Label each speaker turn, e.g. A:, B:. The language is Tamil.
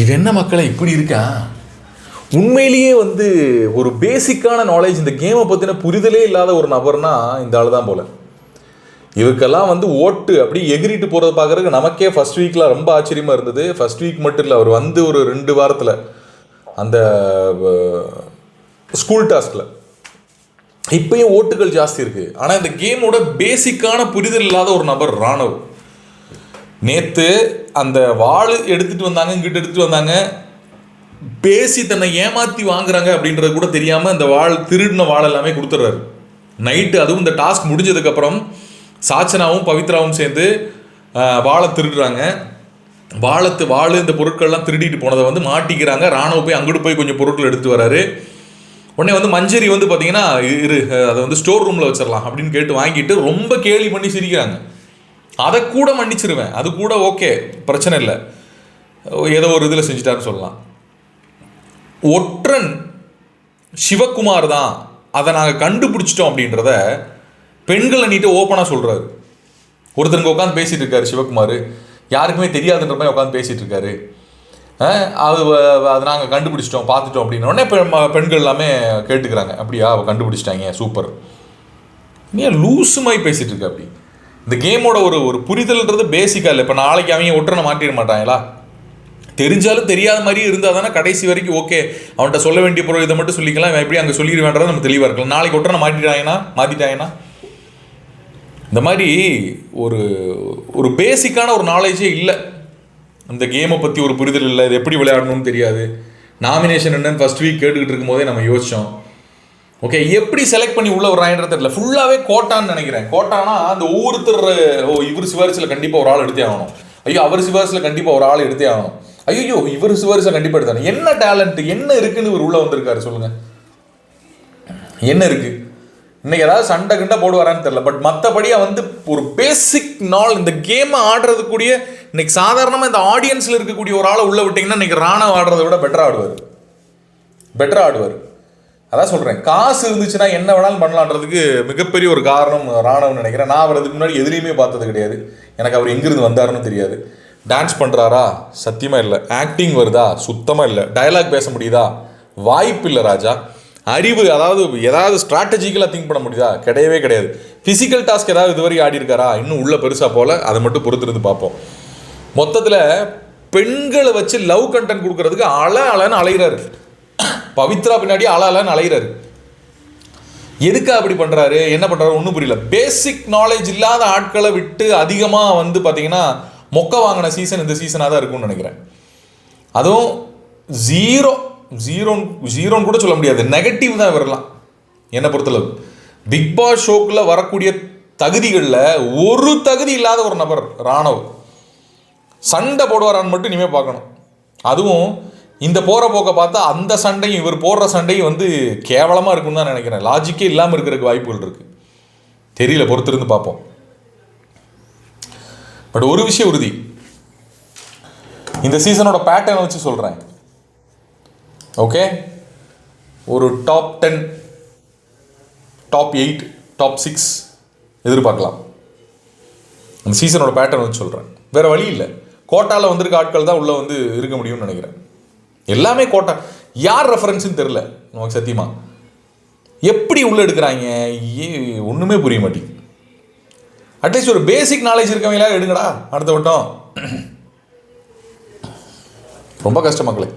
A: இது என்ன மக்களை இப்படி இருக்கா? உண்மையிலேயே வந்து ஒரு பேசிக்கான நாலேஜ் இந்த கேமை பற்றின புரிதலே இல்லாத ஒரு நபர்னா இந்த ஆள் தான் போல. இவருக்கெல்லாம் வந்து ஓட்டு அப்படியே எகிரிட்டு போகிறத பார்க்குறதுக்கு நமக்கே ஃபர்ஸ்ட் வீக்கில் ரொம்ப ஆச்சரியமாக இருந்தது. ஃபர்ஸ்ட் வீக் மட்டும் இல்லை அவர் வந்து ஒரு ரெண்டு வாரத்தில் அந்த ஸ்கூல் டாஸ்கில் இப்பயும் ஓட்டுகள் ஜாஸ்தி இருக்குது ஆனால் இந்த கேமோட பேசிக்கான புரிதல் இல்லாத ஒரு நபர் ராணுவம். நேற்று அந்த வாள் எடுத்துகிட்டு வந்தாங்க இங்கிட்ட எடுத்துகிட்டு வந்தாங்க. பேசி தன்னை ஏமாற்றி வாங்குறாங்க அப்படின்றது கூட தெரியாமல் அந்த வாள் திருடின வாள் எல்லாமே கொடுத்துட்றாரு. நைட்டு அதுவும் இந்த டாஸ்க் முடிஞ்சதுக்கப்புறம் சாச்சனாவும் பவித்ராவும் சேர்ந்து வாழை திருடுறாங்க. வாழத்து வாள் இந்த பொருட்கள்லாம் திருடிட்டு போனதை வந்து மாட்டிக்கிறாங்க. ராணுவ போய் அங்கிட்டு போய் கொஞ்சம் பொருட்கள் எடுத்து வராரு. உடனே வந்து மஞ்சரி வந்து பார்த்தீங்கன்னா இரு அதை வந்து ஸ்டோர் ரூமில் வச்சிடலாம் அப்படின்னு கேட்டு வாங்கிட்டு ரொம்ப கேலி பண்ணி சிரிக்கிறாங்க. அதை கூட மன்னிச்சிருவேன். அது கூட ஓகே பிரச்சனை இல்லை. ஏதோ ஒரு இதில் செஞ்சுட்டாருன்னு சொல்லலாம். ஒற்றன் சிவகுமார் தான். அதை நாங்கள் கண்டுபிடிச்சிட்டோம் அப்படின்றத பெண்களை நீட்டு ஓப்பனாக சொல்கிறாரு ஒருத்தருங்க உட்காந்து பேசிகிட்டு இருக்காரு சிவகுமார். யாருக்குமே தெரியாதுன்ற மாதிரி உட்காந்து பேசிகிட்டு இருக்காரு. அது அதை நாங்கள் கண்டுபிடிச்சிட்டோம் பார்த்துட்டோம் அப்படின்னோடனே பெண்கள் எல்லாமே கேட்டுக்கிறாங்க. அப்படியா அவ கண்டுபிடிச்சிட்டாங்க சூப்பர். நீ லூசு மாதிரி பேசிட்டு இருக்க அப்படி. இந்த கேமோட ஒரு ஒரு புரிதல்ன்றது பேசிக்காக இல்லை. இப்போ நாளைக்கு அவங்க ஒற்றனை மாட்டிட மாட்டாங்களா? தெரிஞ்சாலும் தெரியாத மாதிரி இருந்தால் தானே கடைசி வரைக்கும் ஓகே அவன்கிட்ட சொல்ல வேண்டிய பொருள் இதை மட்டும் சொல்லிக்கலாம். இவன் எப்படி அங்கே சொல்லிடுவேன்றதை நம்ம தெளிவாக இருக்கலாம். நாளைக்கு ஒற்றனை மாட்டிட்டாங்கன்னா மாற்றிட்டாங்கன்னா இந்த மாதிரி ஒரு ஒரு பேசிக்கான ஒரு நாலேஜே இல்லை. இந்த கேமை பற்றி ஒரு புரிதல் இல்லை. இது எப்படி விளையாடணும்னு தெரியாது. நாமினேஷன் என்னன்னு ஃபஸ்ட் வீக் கேட்டுக்கிட்டு இருக்கும்போதே நம்ம யோசித்தோம் ஓகே எப்படி செலக்ட் பண்ணி உள்ள வர்றாங்கன்றது தெரியல. ஃபுல்லாகவே கோட்டான்னு நினைக்கிறேன். கோட்டானா அந்த ஒவ்வொருத்தர் ஓ இவர் சிவாரிசில் கண்டிப்பாக ஒரு ஆள் எடுத்தே ஆகணும். ஐயோ அவர் சிவாரிசில் கண்டிப்பாக ஒரு ஆள் எடுத்தே ஆகணும். ஐயோ இவர் சிவாரிசில் கண்டிப்பாக எடுத்தாங்க என்ன டேலண்ட் என்ன இருக்குன்னு இவர் உள்ளே வந்திருக்காரு சொல்லுங்க. என்ன இருக்கு? இன்னைக்கு ஏதாவது சண்டை கிண்டை போடுவாரான்னு தெரியல. பட் மற்றபடியாக வந்து ஒரு பேசிக் நாள் இந்த கேமை ஆடுறதுக்கூடிய இன்னைக்கு சாதாரணமாக இந்த ஆடியன்ஸில் இருக்கக்கூடிய ஒரு ஆளை உள்ள விட்டிங்கன்னா இன்னைக்கு ராணா ஆடுறதை விட பெட்டராக ஆடுவார். பெட்டராக ஆடுவார். அதான் சொல்கிறேன் காசு இருந்துச்சுன்னா என்ன வேணாலும் பண்ணலான்றதுக்கு மிகப்பெரிய ஒரு காரணம் ராணவன் நினைக்கிறேன். நான் அவர் அதுக்கு முன்னாடி எதுலேயுமே பார்த்தது கிடையாது. எனக்கு அவர் எங்கேருந்து வந்தாருன்னு தெரியாது. டான்ஸ் பண்ணுறாரா சத்தியமாக இல்லை. ஆக்டிங் வருதா? சுத்தமாக இல்லை. டயலாக் பேச முடியுதா? வாய்ப்பு இல்லை ராஜா. அறிவு அதாவது ஏதாவது ஸ்ட்ராட்டஜிக்கலாக திங்க் பண்ண முடியுதா? கிடையவே கிடையாது. ஃபிசிக்கல் டாஸ்க் ஏதாவது இதுவரை ஆடி இருக்காரா இன்னும் உள்ள பெருசாக போல. அதை மட்டும் பொறுத்திருந்து பார்ப்போம். மொத்தத்தில் பெண்களை வச்சு லவ் கண்டென்ட் கொடுக்கறதுக்கு அல அலன்னு அலைகிறாரு பவித்ரா பின்னாடி அல அலைகிறாரு எதுக்கு அப்படி பண்ணுறாரு என்ன பண்ணுறாரு ஒன்றும் புரியல. பேசிக் நாலேஜ் இல்லாத ஆட்களை விட்டு அதிகமாக வந்து பார்த்தீங்கன்னா மொக்க வாங்கின சீசன் இந்த சீசனாக தான் இருக்கும்னு நினைக்கிறேன். அதுவும் ஜீரோ ஜீரோன் ஜீரோன்னு கூட சொல்ல முடியாது. நெகட்டிவ் தான் வரலாம் என்னை பொறுத்தளவு. பிக் பாஸ் ஷோக்கில் வரக்கூடிய தகுதிகளில் ஒரு தகுதி இல்லாத ஒரு நபர் ராணவ். சண்டை போடுவாரான்னு மட்டும் இனிமேல் பார்க்கணும். அதுவும் இந்த போகிற போக்க பார்த்தா அந்த சண்டையும் இவர் போடுற சண்டையும் வந்து கேவலமாக இருக்கும்னு தான் நினைக்கிறேன். லாஜிக்கே இல்லாமல் இருக்கிறதுக்கு வாய்ப்புகள் இருக்குது தெரியல பொறுத்திருந்து பார்ப்போம். பட் ஒரு விஷயம் உறுதி. இந்த சீசனோட பேட்டர்ன் வச்சு சொல்கிறேன் ஓகே ஒரு top ten top eight top six எதிர்பார்க்கலாம். அந்த சீசனோட பேட்டர்ன் வச்சு சொல்கிறேன் வேறு வழி இல்லை. கோட்டாவில் வந்திருக்க ஆட்கள் தான் உள்ளே வந்து இருக்க முடியும்னு நினைக்கிறேன். எல்லாமே கோட்டை. யார் ரெஃபரன்ஸுன்னு தெரில நமக்கு சத்தியமா. எப்படி உள்ளே எடுக்கிறாங்க? ஏ ஒன்றுமே புரிய மாட்டேங்குது. அட்லீஸ்ட் ஒரு பேசிக் நாலேஜ் இருக்கவங்களா எடுங்கடா அடுத்த வட்டம். ரொம்ப கஷ்டம் மக்களே.